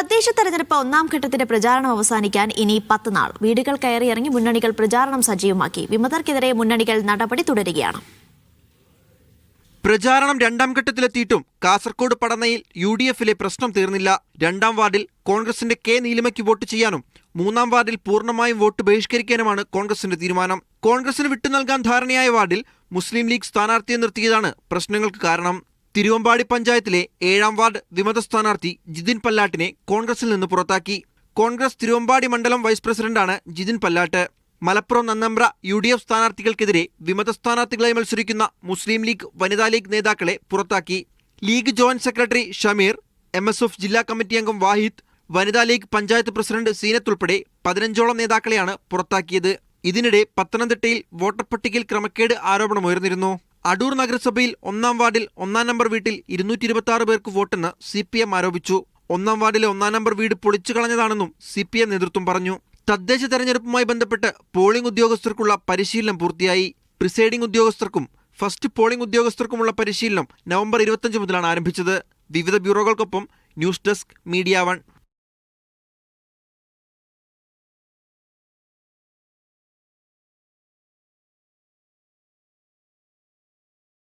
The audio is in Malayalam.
തദ്ദേശ തെരഞ്ഞെടുപ്പ് ഒന്നാം ഘട്ടത്തിന്റെ പ്രചാരണം അവസാനിക്കാൻ ഇനി പത്ത് നാൾ. വീടുകൾ കയറിയിറങ്ങി മുന്നണികൾ പ്രചാരണം സജീവമാക്കി. വിമതർക്കെതിരെ മുന്നണികൾ നടപടി തുടരുകയാണ്. പ്രചാരണം രണ്ടാം ഘട്ടത്തിലെത്തിയിട്ടും കാസർകോട് പടന്നയിൽ യു ഡി എഫിലെ പ്രശ്നം തീർന്നില്ല. രണ്ടാം വാർഡിൽ കോൺഗ്രസിന്റെ കെ നീലിമയ്ക്ക് വോട്ട് ചെയ്യാനും മൂന്നാം വാർഡിൽ പൂർണമായും വോട്ട് ബഹിഷ്കരിക്കാനുമാണ് കോൺഗ്രസിന്റെ തീരുമാനം. കോൺഗ്രസിന് വിട്ടു നൽകാൻ ധാരണയായ വാർഡിൽ മുസ്ലിം ലീഗ് സ്ഥാനാർത്ഥിയെ നിർത്തിയതാണ് പ്രശ്നങ്ങൾക്ക് കാരണം. തിരുവമ്പാടി പഞ്ചായത്തിലെ ഏഴാം വാർഡ് വിമത സ്ഥാനാർത്ഥി ജിതിൻ പല്ലാട്ടിനെ കോൺഗ്രസിൽ നിന്ന് പുറത്താക്കി. കോൺഗ്രസ് തിരുവമ്പാടി മണ്ഡലം വൈസ് പ്രസിഡന്റാണ് Jithin Pallatt. Malappuram Nannambra U D F സ്ഥാനാർത്ഥികൾക്കെതിരെ വിമത സ്ഥാനാർത്ഥികളായി മത്സരിക്കുന്ന മുസ്ലിം ലീഗ് വനിതാ ലീഗ് നേതാക്കളെ പുറത്താക്കി. League joint secretary Shameer M S F ജില്ലാ കമ്മിറ്റി അംഗം വാഹിദ് വനിതാ ലീഗ് പഞ്ചായത്ത് പ്രസിഡന്റ് സീനത്ത് ഉൾപ്പെടെ പതിനഞ്ചോളം നേതാക്കളെയാണ് പുറത്താക്കിയത്. ഇതിനിടെ പത്തനംതിട്ടയിൽ വോട്ടർ പട്ടികയിൽ ക്രമക്കേട് ആരോപണമുയർന്നിരുന്നു. അടൂർ നഗരസഭയിൽ ഒന്നാം വാർഡിൽ ഒന്നാം നമ്പർ വീട്ടിൽ ഇരുന്നൂറ്റി ഇരുപത്തി പേർക്ക് വോട്ടെന്ന് സി പി എം ആരോപിച്ചു. ഒന്നാം വാർഡിലെ ഒന്നാം നമ്പർ വീട് പൊളിച്ചു കളഞ്ഞതാണെന്നും സി പി എം നേതൃത്വം പറഞ്ഞു. തദ്ദേശ തെരഞ്ഞെടുപ്പുമായി ബന്ധപ്പെട്ട് പോളിംഗ് ഉദ്യോഗസ്ഥർക്കുള്ള പരിശീലനം പൂർത്തിയായി. പ്രിസൈഡിംഗ് ഉദ്യോഗസ്ഥർക്കും ഫസ്റ്റ് പോളിംഗ് ഉദ്യോഗസ്ഥർക്കുമുള്ള പരിശീലനം നവംബർ ഇരുപത്തഞ്ച് മുതലാണ് ആരംഭിച്ചത്. വിവിധ ബ്യൂറോകൾക്കൊപ്പം ന്യൂസ് ഡെസ്ക് മീഡിയ വൺ.